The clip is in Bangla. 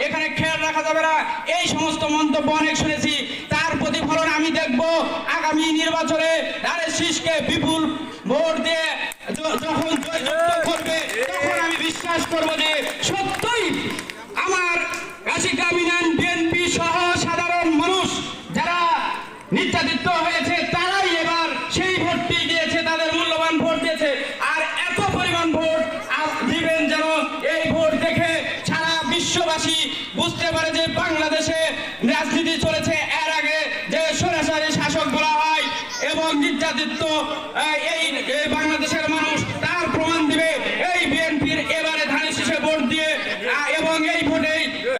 এই এখানে খেয়াল রাখা যাবে না। এই সমস্ত মন্তব্য অনেক শুনেছি। তার প্রতিফলন আমি দেখব আগামী নির্বাচনে। ধানের শীষকে বিপুল ভোট দিয়ে আমি বিশ্বাস করব যে রাশিকা মিনান বিএনপি সহ সাধারণ মানুষ যারা নির্যাতিত হয়েছে, তারাই এবার সেই ভোটটি দিয়েছে, তাদের মূল্যবান ভোট দিয়েছে। আর এত পরিমাণ ভোট দিবেন যেন এই ভোট দেখে সারা বিশ্ববাসী বুঝতে পারে যে বাংলাদেশে রাজনীতি চলেছে। এর আগে যে সরাসরি শাসক বলা হয় এবং নির্যাতিত এই এই বাংলাদেশে